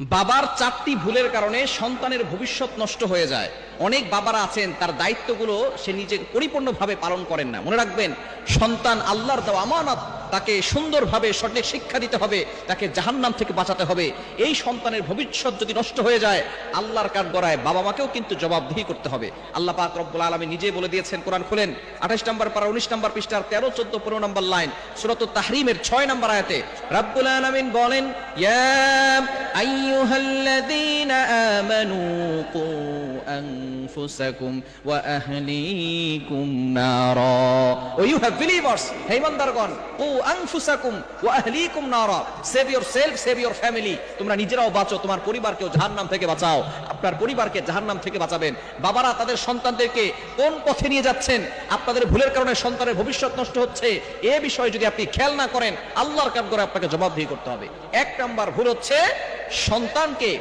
বাবার চারটি ভুলের কারণে সন্তানের ভবিষ্যৎ নষ্ট হয়ে যায়। অনেক বাবারা আছেন, তার দায়িত্বগুলো সে নিজে পরিপূর্ণভাবে পালন করেন না। মনে রাখবেন, সন্তান আল্লাহর দেওয়া আমানত, তাকে সুন্দরভাবে সঠিক শিক্ষা দিতে হবে, তাকে জাহান্নাম থেকে বাঁচাতে হবে। এই সন্তানের ভবিষ্যৎ যদি নষ্ট হয়ে যায়, আল্লাহর কাঠ গড়ায় বাবা মাকেও কিন্তু জবাবদিহি করতে হবে। আল্লাহ পাক রব্বুল আলমী নিজে বলে দিয়েছেন কোরআন খুলেন, আঠাশ নম্বর পারা, উনিশ নম্বর পৃষ্ঠার তেরো, চোদ্দ, পনেরো নম্বর লাইন, সুরত তাহরিমের ছয় নম্বর আয়াতে, রব্বুল আলমিন বলেন আমানু কু আনফুসাকুম ওয়া আহলিকুম নারা ও ইউ হ্যাভ বিলিভার্স হে ইমানদারগণ কু আনফুসাকুম ওয়া আহলিকুম নারা save yourself save your family তোমরা নিজেরাও বাঁচো, তোমার পরিবারকেও জাহান্নাম থেকে বাঁচাও। আপনার পরিবারকে জাহান্নাম থেকে বাঁচাবেন। বাবারা তাদের সন্তানদেরকে কোন পথে নিয়ে যাচ্ছেন? আপনাদের ভুলের কারণে সন্তানের ভবিষ্যৎ নষ্ট হচ্ছে। এ বিষয়ে যদি আপনি খেয়াল না করেন, আল্লাহর কাজ করে আপনাকে জবাবদিহি করতে হবে। এক নাম্বার ভুল হচ্ছে সন্তানকে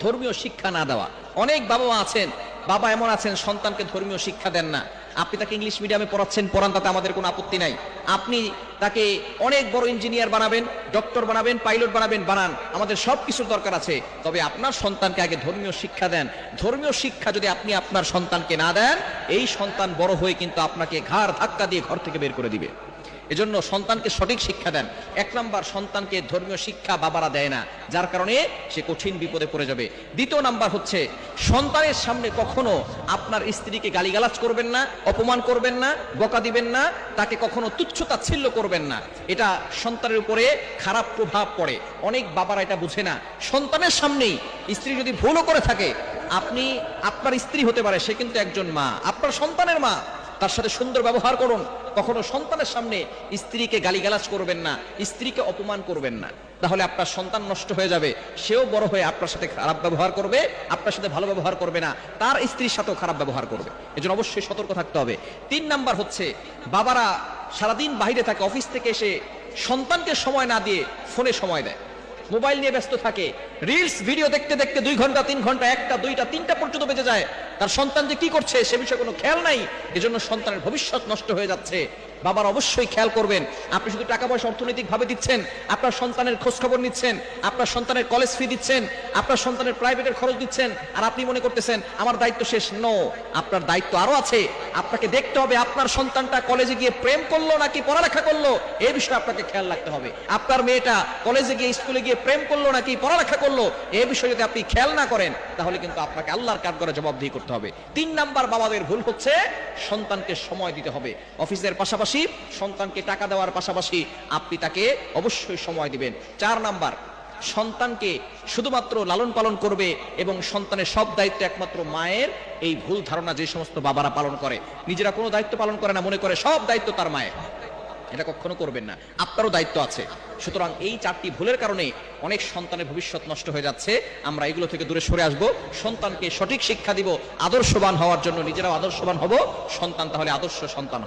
ধর্মীয় শিক্ষা না দেওয়া। অনেক বাবা আছেন, বাবা এমন আছেন, সন্তানকে ধর্মীয় শিক্ষা দেন না। আপনি তাকে ইংলিশ মিডিয়ামে পড়াচ্ছেন, পড়ান, তাতে আমাদের কোনো আপত্তি নাই। আপনি তাকে অনেক বড় ইঞ্জিনিয়ার বানাবেন ডক্টর বানাবেন পাইলট বানাবেন, বানান। আমাদের সব কিছুর দরকার আছে। তবে আপনার সন্তানকে আগে ধর্মীয় শিক্ষা দেন। ধর্মীয় শিক্ষা যদি আপনি আপনার সন্তানকে না দেন, এই সন্তান বড় হয়ে কিন্তু আপনাকে ঘাড় ধাক্কা দিয়ে ঘর থেকে বের করে দিবে। এজন্য সন্তানকে সঠিক শিক্ষা দেন। এক নাম্বার, সন্তানকে ধর্মীয় শিক্ষা বাবারা দেয় না, যার কারণে সে কঠিন বিপদে পড়ে যাবে। দ্বিতীয় নাম্বার হচ্ছে, সন্তানের সামনে কখনো আপনার স্ত্রীকে গালিগালাজ করবেন না, অপমান করবেন না, বকা দিবেন না, তাকে কখনো তুচ্ছ তাচ্ছিল্য করবেন না। এটা সন্তানের উপরে খারাপ প্রভাব পড়ে। অনেক বাবারা এটা বুঝে না। সন্তানের সামনেই স্ত্রী যদি ভুলও করে থাকে, আপনি আপনার স্ত্রী হতে পারে, সে কিন্তু একজন মা। আপনার সন্তানের মা তার সাথে সুন্দর ব্যবহার করুন। কখনো সন্তানের সামনে স্ত্রীকে গালিগালাজ করবেন না, স্ত্রীকে অপমান করবেন না। তাহলে আপনার সন্তান নষ্ট হয়ে যাবে, সেও বড় হয়ে আপনার সাথে খারাপ ব্যবহার করবে, আপনার সাথে ভালো ব্যবহার করবে না, তার স্ত্রীর সাথেও খারাপ ব্যবহার করবে। এজন্য অবশ্যই সতর্ক থাকতে হবে। তিন নাম্বার হচ্ছে, বাবারা সারাদিন বাইরে থাকে, অফিস থেকে এসে সন্তানকে সময় না দিয়ে ফোনে সময় দেয়। মোবাইল নিয়ে ব্যস্ত থাকে। রিলস, ভিডিও দেখতে দেখতে দুই ঘণ্টা, তিন ঘণ্টা, একটা, দুইটা, তিনটা পর্যন্ত বেঁচে যায়। তার সন্তান যে কি করছে সে বিষয়ে কোনো খেয়াল নাই। এজন্য সন্তানের ভবিষ্যৎ নষ্ট হয়ে যাচ্ছে। বাবার অবশ্যই খেয়াল করবেন। আপনি শুধু টাকা পয়সা অর্থনৈতিক ভাবে দিচ্ছেন, আপনার সন্তানের খোঁজ খবর নিচ্ছেন, আপনার সন্তানের কলেজ ফি দিচ্ছেন, আপনার সন্তানের প্রাইভেটের খরচ দিচ্ছেন, আর আপনি মনে করতেছেন, আমার দায়িত্ব শেষ। নো আপনার দায়িত্ব আরও আছে। আপনাকে দেখতে হবে আপনার সন্তানটা কলেজে গিয়ে প্রেম করল নাকি পড়ালেখা করল? এই বিষয়ে আপনাকে খেয়াল রাখতে হবে। আপনার মেয়েটা কলেজে গিয়ে স্কুলে গিয়ে প্রেম করল নাকি পড়ালেখা করল? এই বিষয়ে যদি আপনি খেয়াল না করেন, তাহলে কিন্তু আপনাকে আল্লাহর কাজ করে জবাবদিহি করতে হবে। তিন নাম্বার বাবাদের ভুল হচ্ছে, সন্তানকে সময় দিতে হবে। অফিসের পাশাপাশি সন্তানকে টাকা দেওয়ার পাশাপাশি আপনি তাকে অবশ্যই সময় দিবেন। চার নাম্বার, সন্তানকে শুধুমাত্র লালন পালন করবে এবং সন্তানের সব দায়িত্ব একমাত্র মায়ের, এই ভুল ধারণা যে সমস্ত বাবারা পালন করে। নিজেরা কোনো দায়িত্ব পালন করে না, মনে করে সব দায়িত্ব তার মায়ের। এটা কখনো করবেন না, আপনারও দায়িত্ব আছে। সুতরাং এই চারটি ভুলের কারণে অনেক সন্তানের ভবিষ্যৎ নষ্ট হয়ে যাচ্ছে। আমরা এগুলো থেকে দূরে সরে আসব। সন্তানকে সঠিক শিক্ষা দিব, আদর্শবান হওয়ার জন্য নিজেরাও আদর্শবান হব। সন্তান তাহলে আদর্শ সন্তান।